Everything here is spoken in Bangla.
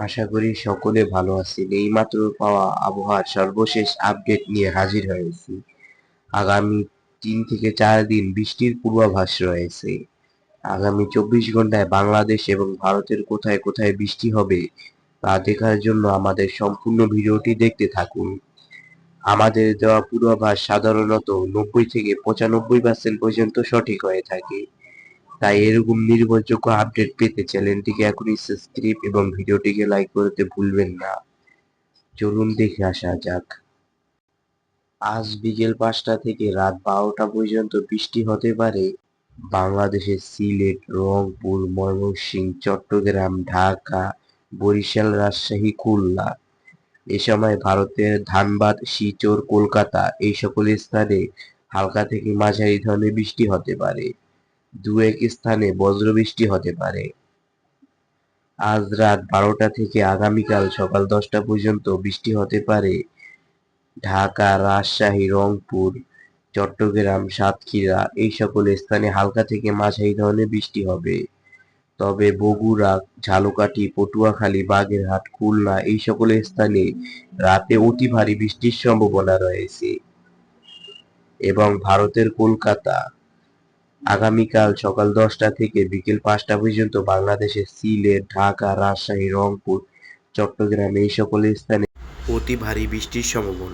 আশা করি সকলে ভালো আছেন। এইমাত্র পাওয়া আবহাওয়ার সর্বশেষ আপডেট নিয়ে হাজির হয়েছি। আগামী তিন থেকে চার দিন বৃষ্টির পূর্বাভাস রয়েছে। আগামী চব্বিশ ঘন্টায় বাংলাদেশ এবং ভারতের কোথায় কোথায় বৃষ্টি হবে তা দেখার জন্য আমাদের সম্পূর্ণ ভিডিওটি দেখতে থাকুন। আমাদের দেওয়া পূর্বাভাস সাধারণত নব্বই থেকে পঁচানব্বই পার্সেন্ট পর্যন্ত সঠিক হয়ে থাকে। তাই এরকম নির্ভরযোগ্য আপডেট পেতে চ্যানেলটিকে এখনই সাবস্ক্রাইব এবং ভিডিওটিকে লাইক করতে ভুলবেন না। চলুন দেখে আসা যাক। আজ বিকেল পাঁচটা থেকে রাত বারোটা পর্যন্ত বৃষ্টি হতে পারে বাংলাদেশের সিলেট, রংপুর, ময়মনসিংহ, চট্টগ্রাম, ঢাকা, বরিশাল, রাজশাহী, খুলনা। এ সময় ভারতের ধানবাদ, শিলচর, কলকাতা এই সকল স্থানে হালকা থেকে মাঝারি ধরনের বৃষ্টি হতে পারে। দু এক স্থানে বজ্রবৃষ্টি হতে পারে। আজ রাত বারোটা থেকে আগামীকাল সকাল দশটা পর্যন্ত বৃষ্টি হতে পারে। ঢাকা, রাজশাহী, রংপুর, চট্টগ্রাম, সাতক্ষীরা এই সকল স্থানে হালকা থেকে মাঝারি ধরনের বৃষ্টি হবে। তবে বগুড়া, ঝালকাঠি, পটুয়াখালী, বাগেরহাট, খুলনা এই সকল স্থানে রাতে অতি ভারী বৃষ্টির সম্ভাবনা রয়েছে। এবং ভারতের কলকাতা আগামীকাল সকাল দশটা থেকে বিকেল পাঁচটা পর্যন্ত বাংলাদেশের সিলেট ঢাকা, রাজশাহী, রংপুর, চট্টগ্রাম এই সকল স্থানে অতি ভারী বৃষ্টির সম্ভাবনা।